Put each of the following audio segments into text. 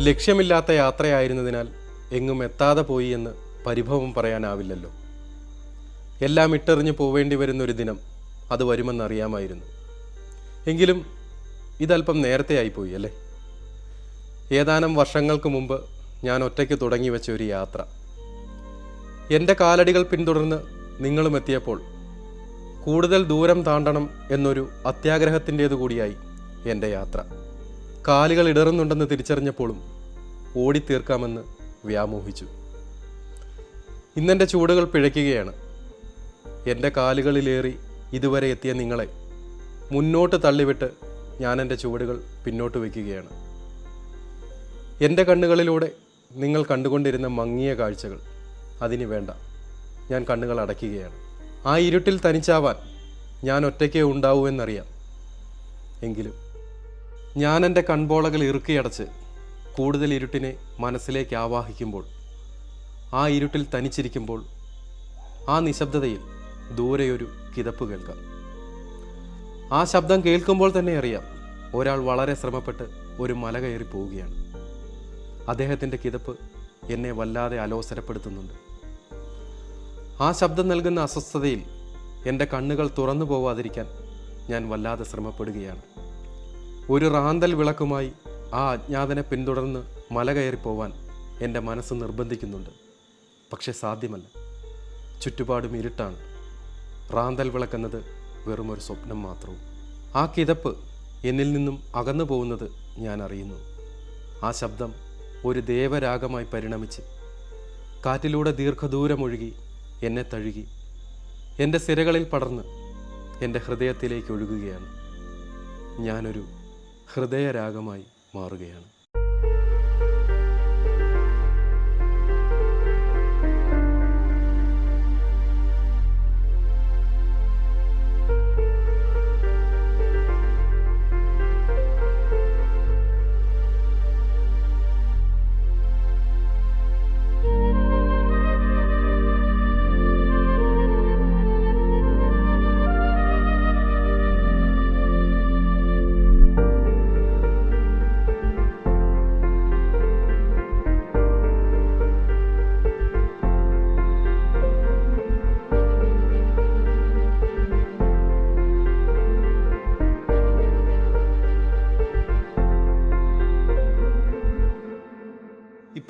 ലക്ഷ്യമില്ലാത്ത യാത്രയായിരുന്നതിനാൽ എങ്ങും എത്താതെ പോയി എന്ന് പരിഭവം പറയാനാവില്ലല്ലോ. എല്ലാം ഇട്ടെറിഞ്ഞ് പോവേണ്ടി വരുന്നൊരു ദിനം അത് വരുമെന്നറിയാമായിരുന്നു. എങ്കിലും ഇതല്പം നേരത്തെ ആയിപ്പോയി അല്ലേ? ഏതാനും വർഷങ്ങൾക്ക് മുമ്പ് ഞാൻ ഒറ്റയ്ക്ക് തുടങ്ങി വെച്ച ഒരു യാത്ര. എന്റെ കാലടികൾ പിന്തുടർന്ന് നിങ്ങളും എത്തിയപ്പോൾ കൂടുതൽ ദൂരം താണ്ടണം എന്നൊരു അത്യാഗ്രഹത്തിന്റേതു കൂടിയായി എന്റെ യാത്ര. കാലുകൾ ഇടറുന്നുണ്ടെന്ന് തിരിച്ചറിഞ്ഞപ്പോഴും ഓടിത്തീർക്കാമെന്ന് വ്യാമോഹിച്ചു. ഇന്നെന്റെ ചൂടുകൾ പിഴയ്ക്കുകയാണ്. എന്റെ കാലുകളിലേറി ഇതുവരെ എത്തിയ നിങ്ങളെ മുന്നോട്ട് തള്ളിവിട്ട് ഞാൻ എന്റെ ചുവടുകൾ പിന്നോട്ട് വയ്ക്കുകയാണ്. എന്റെ കണ്ണുകളിലൂടെ നിങ്ങൾ കണ്ടുകൊണ്ടിരുന്ന മങ്ങിയ കാഴ്ചകൾ അതിന് വേണ്ട. ഞാൻ കണ്ണുകൾ അടയ്ക്കുകയാണ്. ആ ഇരുട്ടിൽ തനിച്ചാവാൻ ഞാൻ ഒറ്റയ്ക്കേ ഉണ്ടാവൂ എന്നറിയാം. എങ്കിലും ഞാൻ എന്റെ കൺപോളകൾ ഇറുക്കിയടച്ച് കൂടുതൽ ഇരുട്ടിനെ മനസ്സിലേക്ക് ആവാഹിക്കുമ്പോൾ ആ ഇരുട്ടിൽ തനിച്ചിരിക്കുമ്പോൾ ആ നിശബ്ദതയിൽ ദൂരെയൊരു കിതപ്പ് കേൾക്കാം. ആ ശബ്ദം കേൾക്കുമ്പോൾ തന്നെ അറിയാം ഒരാൾ വളരെ ശ്രമപ്പെട്ട് ഒരു മല കയറി പോവുകയാണ്. അദ്ദേഹത്തിന്റെ കിതപ്പ് എന്നെ വല്ലാതെ അലോസരപ്പെടുത്തുന്നുണ്ട്. ആ ശബ്ദം നൽകുന്ന അസ്വസ്ഥതയിൽ എന്റെ കണ്ണുകൾ തുറന്നു പോവാതിരിക്കാൻ ഞാൻ വല്ലാതെ ശ്രമപ്പെടുകയാണ്. ഒരു റാന്തൽ വിളക്കുമായി ആ അജ്ഞാതനെ പിന്തുടർന്ന് മല കയറിപ്പോവാൻ പോവാൻ എന്റെ മനസ്സ് നിർബന്ധിക്കുന്നുണ്ട്. പക്ഷെ സാധ്യമല്ല. ചുറ്റുപാടും ഇരുട്ടാണ്. റാന്തൽ വിളക്കെന്നത് വെറും ഒരു സ്വപ്നം മാത്രവും. ആ കിതപ്പ് എന്നിൽ നിന്നും അകന്നു പോകുന്നത് ഞാൻ അറിയുന്നു. ആ ശബ്ദം ഒരു ദേവരാഗമായി പരിണമിച്ച് കാറ്റിലൂടെ ദീർഘദൂരമൊഴുകി എന്നെ തഴുകി എന്റെ സിരകളിൽ പടർന്ന് എന്റെ ഹൃദയത്തിലേക്ക് ഒഴുകുകയാണ്. ഞാനൊരു ഹൃദയരാഗമായി മാറുകയാണ്.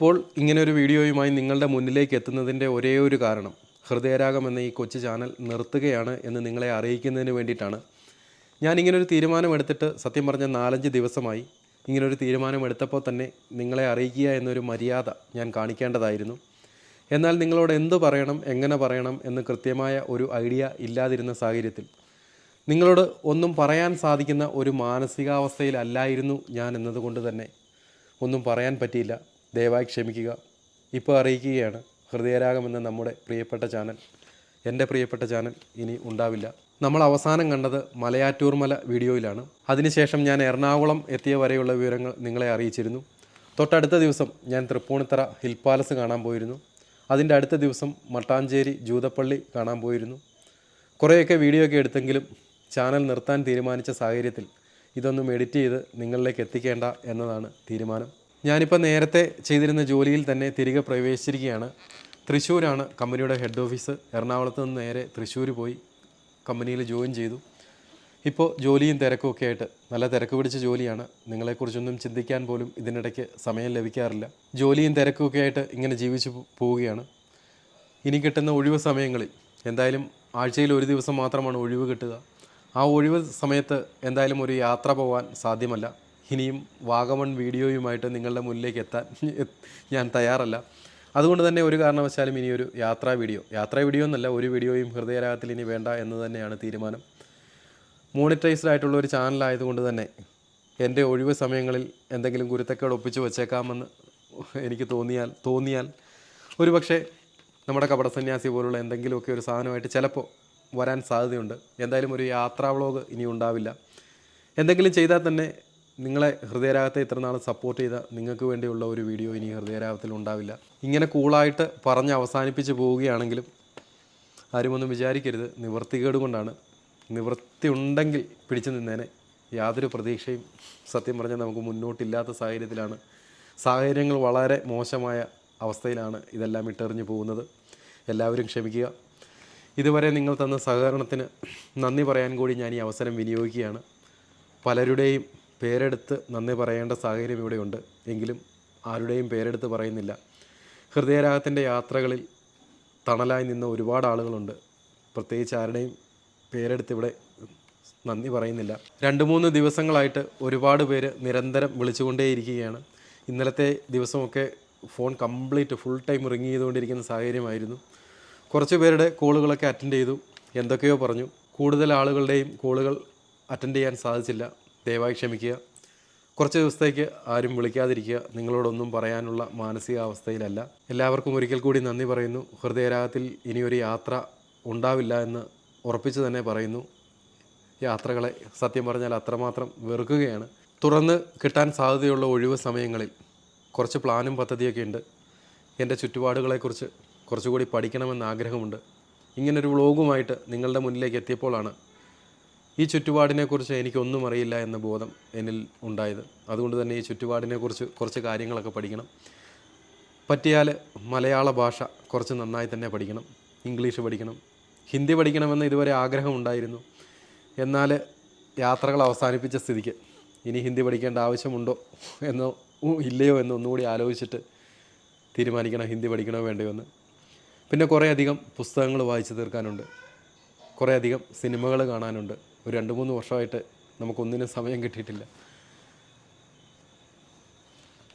ഇപ്പോൾ ഇങ്ങനെ ഒരു വീഡിയോയുമായി നിങ്ങളുടെ മുന്നിലേക്ക് എത്തുന്നതിന്റെ ഒരേ ഒരു കാരണം ഹൃദയരാഗം എന്ന ഈ കൊച്ചു ചാനൽ നിർത്തുകയാണ് എന്ന് നിങ്ങളെ അറിയിക്കുന്നതിന് വേണ്ടിയിട്ടാണ്. ഞാൻ ഇങ്ങനൊരു തീരുമാനമെടുത്തിട്ട് സത്യം പറഞ്ഞ നാലഞ്ച് ദിവസമായി ഇങ്ങനൊരു തീരുമാനമെടുത്തപ്പോൾ തന്നെ നിങ്ങളെ അറിയിക്കുക എന്നൊരു മര്യാദ ഞാൻ കാണിക്കേണ്ടതായിരുന്നു. എന്നാൽ നിങ്ങളോട് എന്ത് പറയണം എങ്ങനെ പറയണം എന്ന് കൃത്യമായ ഒരു ഐഡിയ ഇല്ലാതിരുന്ന സാഹചര്യത്തിൽ നിങ്ങളോട് ഒന്നും പറയാൻ സാധിക്കുന്ന ഒരു മാനസികാവസ്ഥയിലല്ലായിരുന്നു ഞാൻ എന്നതുകൊണ്ട് തന്നെ. ഒന്നും പറയാൻ പറ്റിയില്ല. ദയവായി ക്ഷമിക്കുക. ഇപ്പോൾ അറിയിക്കുകയാണ് ഹൃദയരാഗം എന്ന നമ്മുടെ പ്രിയപ്പെട്ട ചാനൽ. എന്റെ പ്രിയപ്പെട്ട ചാനൽ ഇനി ഉണ്ടാവില്ല. നമ്മൾ അവസാനം കണ്ടത് മലയാറ്റൂർ മല വീഡിയോയിലാണ്. അതിനുശേഷം ഞാൻ എറണാകുളം എത്തിയ വരെയുള്ള വിവരങ്ങൾ നിങ്ങളെ അറിയിച്ചിരുന്നു. തൊട്ടടുത്ത ദിവസം ഞാൻ തൃപ്പൂണിത്തറ ഹിൽ പാലസ് കാണാൻ പോയിരുന്നു. അതിന്റെ അടുത്ത ദിവസം മട്ടാഞ്ചേരി ജൂതപ്പള്ളി കാണാൻ പോയിരുന്നു. കുറേയൊക്കെ വീഡിയോ ഒക്കെ എടുത്തെങ്കിലും ചാനൽ നിർത്താൻ തീരുമാനിച്ച സാഹചര്യത്തിൽ ഇതൊന്നും എഡിറ്റ് ചെയ്ത് നിങ്ങളിലേക്ക് എത്തിക്കേണ്ട എന്നതാണ് തീരുമാനം. ഞാനിപ്പോൾ നേരത്തെ ചെയ്തിരുന്ന ജോലിയിൽ തന്നെ തിരികെ പ്രവേശിച്ചിരിക്കുകയാണ്. തൃശ്ശൂരാണ് കമ്പനിയുടെ ഹെഡ് ഓഫീസ്. എറണാകുളത്ത് നിന്ന് നേരെ തൃശ്ശൂർ പോയി കമ്പനിയിൽ ജോയിൻ ചെയ്തു. ഇപ്പോൾ ജോലിയും തിരക്കും ഒക്കെ ആയിട്ട് നല്ല തിരക്ക് പിടിച്ച ജോലിയാണ്. നിങ്ങളെക്കുറിച്ചൊന്നും ചിന്തിക്കാൻ പോലും ഇതിനിടയ്ക്ക് സമയം ലഭിക്കാറില്ല. ജോലിയും തിരക്കും ഒക്കെ ആയിട്ട് ഇങ്ങനെ ജീവിച്ചു പോവുകയാണ്. ഇനി കിട്ടുന്ന ഒഴിവ് സമയങ്ങളിൽ എന്തായാലും ആഴ്ചയിൽ ഒരു ദിവസം മാത്രമാണ് ഒഴിവ് കിട്ടുക. ആ ഒഴിവ് സമയത്ത് എന്തായാലും ഒരു യാത്ര പോകാൻ സാധ്യമല്ല. ഇനിയും വാഗമൺ വീഡിയോയുമായിട്ട് നിങ്ങളുടെ മുന്നിലേക്ക് എത്താൻ ഞാൻ തയ്യാറല്ല. അതുകൊണ്ട് തന്നെ ഒരു കാരണവശാലും ഇനി ഒരു യാത്രാ വീഡിയോ യാത്രാ വീഡിയോ എന്നല്ല ഒരു വീഡിയോയും ഹൃദയരാഗത്തിൽ ഇനി വേണ്ട എന്ന് തന്നെയാണ് തീരുമാനം. മോണിറ്റൈസ്ഡ് ആയിട്ടുള്ള ഒരു ചാനലായതുകൊണ്ട് തന്നെ എന്റെ ഒഴിവ് സമയങ്ങളിൽ എന്തെങ്കിലും ഗുരുത്തക്കേട് ഒപ്പിച്ച് വച്ചേക്കാമെന്ന് എനിക്ക് തോന്നിയാൽ തോന്നിയാൽ ഒരു പക്ഷേ നമ്മുടെ കപടസന്യാസി പോലുള്ള എന്തെങ്കിലുമൊക്കെ ഒരു സാധനമായിട്ട് ചിലപ്പോൾ വരാൻ സാധ്യതയുണ്ട്. എന്തായാലും ഒരു യാത്രാ വ്ളോഗ് ഇനി ഉണ്ടാവില്ല. എന്തെങ്കിലും ചെയ്താൽ തന്നെ നിങ്ങളെ ഹൃദയരാഗത്തെ ഇത്ര നാൾ സപ്പോർട്ട് ചെയ്ത നിങ്ങൾക്ക് വേണ്ടിയുള്ള ഒരു വീഡിയോ ഇനി ഹൃദയരാഗത്തിൽ ഉണ്ടാവില്ല. ഇങ്ങനെ കൂളായിട്ട് പറഞ്ഞ് അവസാനിപ്പിച്ച് പോവുകയാണെങ്കിലും ആരുമൊന്നും വിചാരിക്കരുത്. നിവൃത്തികേട് കൊണ്ടാണ്. നിവൃത്തി ഉണ്ടെങ്കിൽ പിടിച്ചു നിന്നേനെ. യാതൊരു പ്രതീക്ഷയും സത്യം പറഞ്ഞാൽ നമുക്ക് മുന്നോട്ടില്ലാത്ത സാഹചര്യത്തിലാണ്. സാഹചര്യങ്ങൾ വളരെ മോശമായ അവസ്ഥയിലാണ് ഇതെല്ലാം ഇട്ടെറിഞ്ഞു പോകുന്നത്. എല്ലാവരും ക്ഷമിക്കുക. ഇതുവരെ നിങ്ങൾ തന്ന സഹകരണത്തിന് നന്ദി പറയാൻ കൂടി ഞാൻ ഈ അവസരം വിനിയോഗിക്കുകയാണ്. പലരുടെയും പേരെടുത്ത് നന്ദി പറയേണ്ട സാഹചര്യം ഇവിടെയുണ്ട്. എങ്കിലും ആരുടെയും പേരെടുത്ത് പറയുന്നില്ല. ഹൃദയരാഗത്തിന്റെ യാത്രകളിൽ തണലായി നിന്ന ഒരുപാട് ആളുകളുണ്ട്. പ്രത്യേകിച്ച് ആരുടെയും പേരെടുത്ത് ഇവിടെ നന്ദി പറയുന്നില്ല. രണ്ട് മൂന്ന് ദിവസങ്ങളായിട്ട് ഒരുപാട് പേര് നിരന്തരം വിളിച്ചുകൊണ്ടേയിരിക്കുകയാണ്. ഇന്നലത്തെ ദിവസമൊക്കെ phone complete full time ring ചെയ്തുകൊണ്ടിരിക്കുന്ന സാഹചര്യമായിരുന്നു. കുറച്ച് പേരുടെ കോളുകളൊക്കെ അറ്റൻഡ് ചെയ്തു. എന്തൊക്കെയോ പറഞ്ഞു. കൂടുതൽ ആളുകളുടെയും കോളുകൾ അറ്റൻഡ് ചെയ്യാൻ സാധിച്ചില്ല. ദയവായി ക്ഷമിക്കുക. കുറച്ച് ദിവസത്തേക്ക് ആരും വിളിക്കാതിരിക്കുക. നിങ്ങളോടൊന്നും പറയാനുള്ള മാനസികാവസ്ഥയിലല്ല. എല്ലാവർക്കും ഒരിക്കൽ കൂടി നന്ദി പറയുന്നു. ഹൃദയരാഗത്തിൽ ഇനിയൊരു യാത്ര ഉണ്ടാവില്ല എന്ന് ഉറപ്പിച്ച് തന്നെ പറയുന്നു. യാത്രകളെ സത്യം പറഞ്ഞാൽ അത്രമാത്രം വെറുക്കുകയാണ്. തുറന്ന് കിട്ടാൻ സാധ്യതയുള്ള ഒഴിവ് സമയങ്ങളിൽ കുറച്ച് പ്ലാനും പദ്ധതിയൊക്കെ ഉണ്ട്. എന്റെ ചുറ്റുപാടുകളെക്കുറിച്ച് കുറച്ചുകൂടി പഠിക്കണമെന്ന് ആഗ്രഹമുണ്ട്. ഇങ്ങനൊരു വ്ളോഗുമായിട്ട് നിങ്ങളുടെ മുന്നിലേക്ക് എത്തിയപ്പോഴാണ് ഈ ചുറ്റുപാടിനെക്കുറിച്ച് എനിക്കൊന്നും അറിയില്ല എന്ന ബോധം എന്നിൽ ഉണ്ടായത്. അതുകൊണ്ട് തന്നെ ഈ ചുറ്റുപാടിനെക്കുറിച്ച് കുറച്ച് കാര്യങ്ങളൊക്കെ പഠിക്കണം. പറ്റിയാൽ മലയാള ഭാഷ കുറച്ച് നന്നായി തന്നെ പഠിക്കണം. ഇംഗ്ലീഷ് പഠിക്കണം. ഹിന്ദി പഠിക്കണമെന്ന് ഇതുവരെ ആഗ്രഹം ഉണ്ടായിരുന്നു എന്നാൽ യാത്രകൾ അവസാനിപ്പിച്ച സ്ഥിതിക്ക് ഇനി ഹിന്ദി പഠിക്കേണ്ട ആവശ്യമുണ്ടോ എന്നോ ഇല്ലയോ എന്നോ ഒന്നുകൂടി ആലോചിച്ചിട്ട് തീരുമാനിക്കണം ഹിന്ദി പഠിക്കണോ വേണ്ടയോ എന്ന്. പിന്നെ കുറേയധികം പുസ്തകങ്ങൾ വായിച്ചു തീർക്കാനുണ്ട്. കുറേ അധികം സിനിമകൾ കാണാനുണ്ട്. ഒരു രണ്ട് മൂന്ന് വർഷമായിട്ട് നമുക്കൊന്നിനും സമയം കിട്ടിയിട്ടില്ല.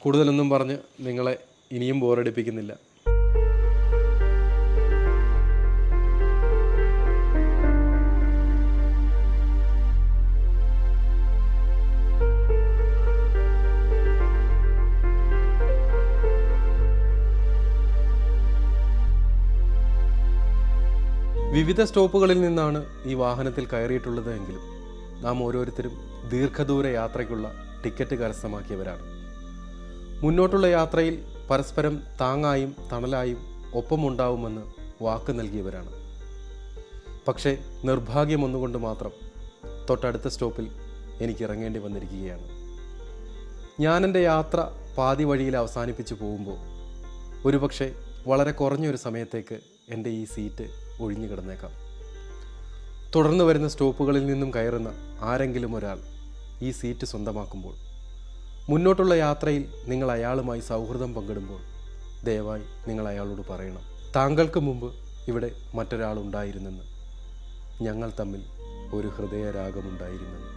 കൂടുതലൊന്നും പറഞ്ഞ് നിങ്ങളെ ഇനിയും ബോറടിപ്പിക്കുന്നില്ല വിവിധ സ്റ്റോപ്പുകളിൽ നിന്നാണ് ഈ വാഹനത്തിൽ കയറിയിട്ടുള്ളത് എങ്കിലും നാം ഓരോരുത്തരും ദീർഘദൂര യാത്രയ്ക്കുള്ള ടിക്കറ്റ് കരസ്ഥമാക്കിയവരാണ്. മുന്നോട്ടുള്ള യാത്രയിൽ പരസ്പരം താങ്ങായും തണലായും ഒപ്പമുണ്ടാവുമെന്ന് വാക്ക് നൽകിയവരാണ്. പക്ഷേ നിർഭാഗ്യം ഒന്നുകൊണ്ട് മാത്രം തൊട്ടടുത്ത സ്റ്റോപ്പിൽ എനിക്ക് ഇറങ്ങേണ്ടി വന്നിരിക്കുകയാണ്. ഞാൻ എന്റെ യാത്ര പാതി വഴിയിൽ അവസാനിപ്പിച്ചു പോകുമ്പോൾ ഒരുപക്ഷെ വളരെ കുറഞ്ഞൊരു സമയത്തേക്ക് എന്റെ ഈ സീറ്റ് ഒഴിഞ്ഞു കിടന്നേക്കാം. തുടർന്ന് വരുന്ന സ്റ്റോപ്പുകളിൽ നിന്നും കയറുന്ന ആരെങ്കിലും ഒരാൾ ഈ സീറ്റ് സ്വന്തമാക്കുമ്പോൾ മുന്നോട്ടുള്ള യാത്രയിൽ നിങ്ങൾ അയാളുമായി സൗഹൃദം പങ്കിടുമ്പോൾ ദയവായി നിങ്ങൾ അയാളോട് പറയണം താങ്കൾക്ക് മുമ്പ് ഇവിടെ മറ്റൊരാളുണ്ടായിരുന്നെന്ന് ഞങ്ങൾ തമ്മിൽ ഒരു ഹൃദയരാഗമുണ്ടായിരുന്നെന്ന്.